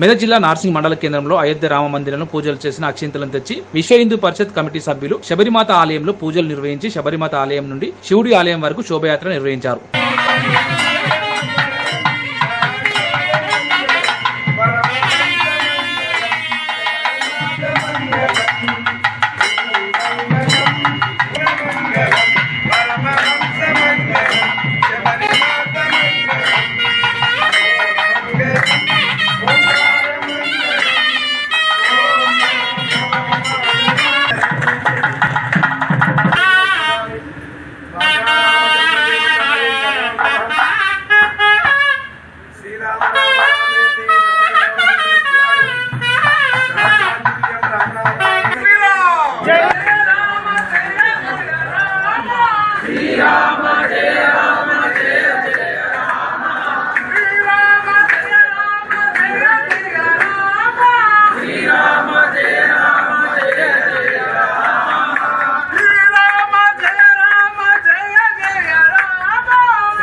మెదక్ జిల్లా నార్సింగ్ మండల కేంద్రంలో అయోధ్య రామ మందిరంలో పూజలు చేసిన అక్షింతలను తెచ్చి విశ్వ హిందూ పరిషత్ కమిటీ సభ్యులు శబరిమాత ఆలయంలో పూజలు నిర్వహించి శబరిమాత ఆలయం నుండి శివుడి ఆలయం వరకు శోభయాత్ర నిర్వహించారు.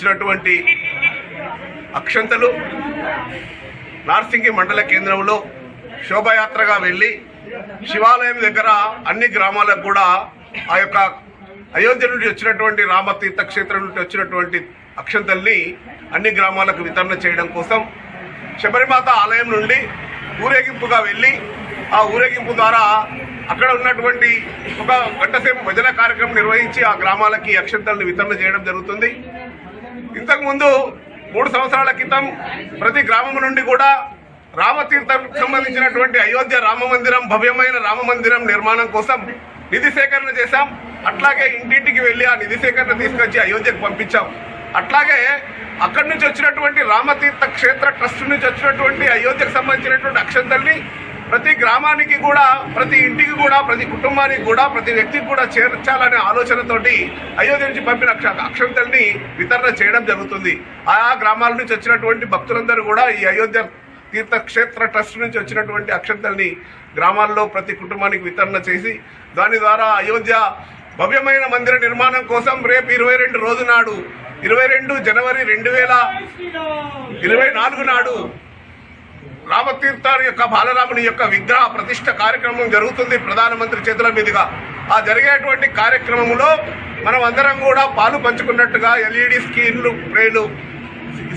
వచ్చినటువంటి అక్షంతలు నార్సింగి మండల కేంద్రంలో శోభయాత్రగా వెళ్ళి శివాలయం దగ్గర అన్ని గ్రామాలకు కూడా ఆ యొక్క అయోధ్య నుండి వచ్చినటువంటి రామతీర్థ క్షేత్రం నుండి వచ్చినటువంటి అక్షంతల్ని అన్ని గ్రామాలకు వితరణ చేయడం కోసం శబరిమాత ఆలయం నుండి ఊరేగింపుగా వెళ్ళి ఆ ఊరేగింపు ద్వారా అక్కడ ఉన్నటువంటి ఒక గంట సేపు భజన కార్యక్రమం నిర్వహించి ఆ గ్రామాలకి అక్షంతలను వితరణ చేయడం జరుగుతుంది. ఇంతకు ముందు మూడు సంవత్సరాల క్రితం ప్రతి గ్రామం నుండి కూడా రామతీర్థం సంబంధించినటువంటి అయోధ్య రామ మందిరం భవ్యమైన రామ మందిరం నిర్మాణం కోసం నిధి సేకరణ చేశాం. అట్లాగే ఇంటింటికి వెళ్ళి ఆ నిధి సేకరణ తీసుకొచ్చి అయోధ్యకు పంపించాం. అట్లాగే అక్కడి నుంచి వచ్చినటువంటి రామతీర్థ క్షేత్ర ట్రస్ట్ నుంచి వచ్చినటువంటి అయోధ్యకు సంబంధించినటువంటి అక్షంతల్ని ప్రతి గ్రామానికి కూడా ప్రతి ఇంటికి కూడా ప్రతి కుటుంబానికి కూడా ప్రతి వ్యక్తికి కూడా చేర్చాలనే ఆలోచనతోటి అయోధ్య నుంచి పంపిన అక్ష అక్షంతల్ని వితరణ చేయడం జరుగుతుంది. ఆయా గ్రామాల నుంచి వచ్చినటువంటి భక్తులందరూ కూడా ఈ అయోధ్య తీర్థక్షేత్ర ట్రస్ట్ నుంచి వచ్చినటువంటి అక్షంతల్ని గ్రామాల్లో ప్రతి కుటుంబానికి వితరణ చేసి దాని ద్వారా అయోధ్య భవ్యమైన మందిర నిర్మాణం కోసం రేపు ఇరవై రెండు రోజు నాడు ఇరవై రెండు జనవరి రెండు వేల ఇరవై నాలుగు నాడు రామతీర్థాన్ని యొక్క బాలరాముని యొక్క విగ్రహ ప్రతిష్ట కార్యక్రమం జరుగుతుంది ప్రధానమంత్రి చేతుల మీదుగా. ఆ జరిగేటువంటి కార్యక్రమంలో మనం అందరం కూడా పాలు పంచుకున్నట్టుగా ఎల్ఈడి స్క్రీన్లు ప్రేలు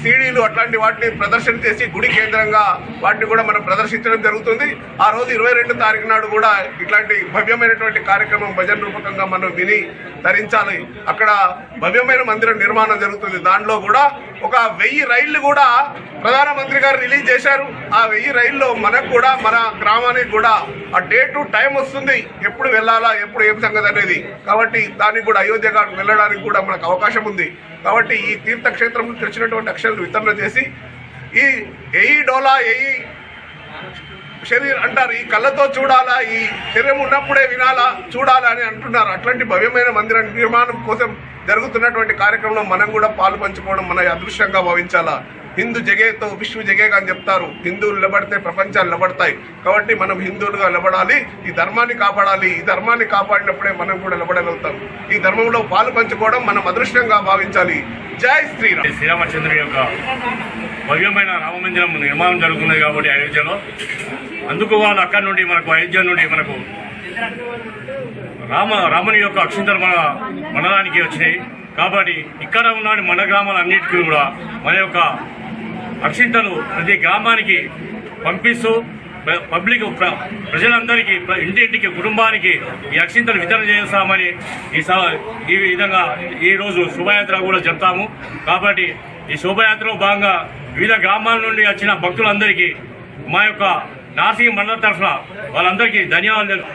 సీడీలు అట్లాంటి వాటిని ప్రదర్శన చేసి గుడి కేంద్రంగా వాటిని కూడా మనం ప్రదర్శించడం జరుగుతుంది. ఆ రోజు ఇరవై రెండు తారీఖు నాడు కూడా ఇట్లాంటి భవ్యమైనటువంటి కార్యక్రమం భజన రూపకంగా మనం విని ధరించాలి అక్కడ భవ్యమైన మందిరం నిర్మాణం జరుగుతుంది. దానిలో కూడా ఒక వెయ్యి రైళ్ళు కూడా ప్రధానమంత్రి గారు రిలీజ్ చేశారు. ఆ వెయ్యి రైల్లో మనకు కూడా మన గ్రామానికి కూడా ఆ డే టు టైం వస్తుంది. ఎప్పుడు వెళ్ళాలా ఎప్పుడు ఏం సంగతి అనేది. కాబట్టి దానికి కూడా అయోధ్య గారికి వెళ్ళడానికి కూడా మనకు అవకాశం ఉంది. కాబట్టి ఈ తీర్థక్షేత్రం నుంచి వచ్చినటువంటి అక్షరాలు వితరణ చేసి ఈ ఎయి డోలా ఎయి శరీరం అంటారు ఈ కళ్ళతో చూడాలా ఈ శరీరం ఉన్నప్పుడే వినాలా చూడాలా అని అంటున్నారు. అట్లాంటి భవ్యమైన మందిర నిర్మాణం కోసం జరుగుతున్నటువంటి కార్యక్రమంలో మనం కూడా పాలు పంచుకోవడం మన అదృశ్యంగా భావించాలా? హిందూ జగేతో విశ్వ జగేగా అని చెప్తారు. హిందువులు నిలబడితే ప్రపంచాలు నిలబడతాయి. కాబట్టి మనం హిందువులుగా నిలబడాలి. ఈ ధర్మాన్ని కాపాడాలి. ఈ ధర్మాన్ని కాపాడినప్పుడే మనం కూడా నిలబడగలుగుతాం. ఈ ధర్మంలో పాలు పంచుకోవడం మనం అదృష్టంగా భావించాలి. జై శ్రీరామ్. శ్రీరామచంద్రుని యొక్క భవ్యమైన రామమందిరం నిర్మాణం జరుగుతున్నది కాబట్టి అయోధ్యలో. అందుకు వాళ్ళు అక్కడి నుండి మనకు అయోధ్య నుండి మనకు రామ రాముని యొక్క అక్షింతలు మన మండలానికి వచ్చినాయి. కాబట్టి ఇక్కడ ఉన్న మన గ్రామాలన్నిటికీ కూడా మన యొక్క అక్షింతలు ప్రతి గ్రామానికి పంపిస్తూ పబ్లిక్ ప్ర- ప్రజలందరికీ ప్ర- ఇంటింటికి కుటుంబానికి ఈ అక్షింతలు వితరణ చేస్తామని ఈ స- ఈ విధంగా ఈ రోజు శోభయాత్ర కూడా చెప్తాము కాబట్టి ఈ శోభయాత్రలో భాగంగా వివిధ గ్రామాల నుండి వచ్చిన భక్తులందరికీ మా యొక్క నార్సింగ్ మండలం తరఫున వాళ్ళందరికీ ధన్యవాదాలు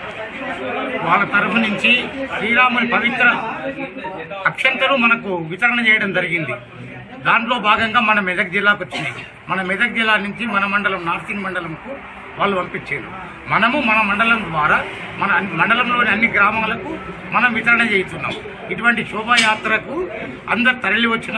వాళ్ళ తరఫు నుంచి శ్రీరాముని పవిత్ర అక్షంతలు మనకు వితరణ చేయడం జరిగింది. దాంట్లో భాగంగా మన మెదక్ జిల్లాకు వచ్చినాయి. మన మెదక్ జిల్లా నుంచి మన మండలం నార్సింగ్ మండలంకు వాళ్ళు పంపించారు. మనము మన మండలం ద్వారా మన మండలంలోని అన్ని గ్రామాలకు మనం వితరణ చేస్తున్నాం ఇటువంటి శోభాయాత్రకు అందరు తరలి వచ్చిన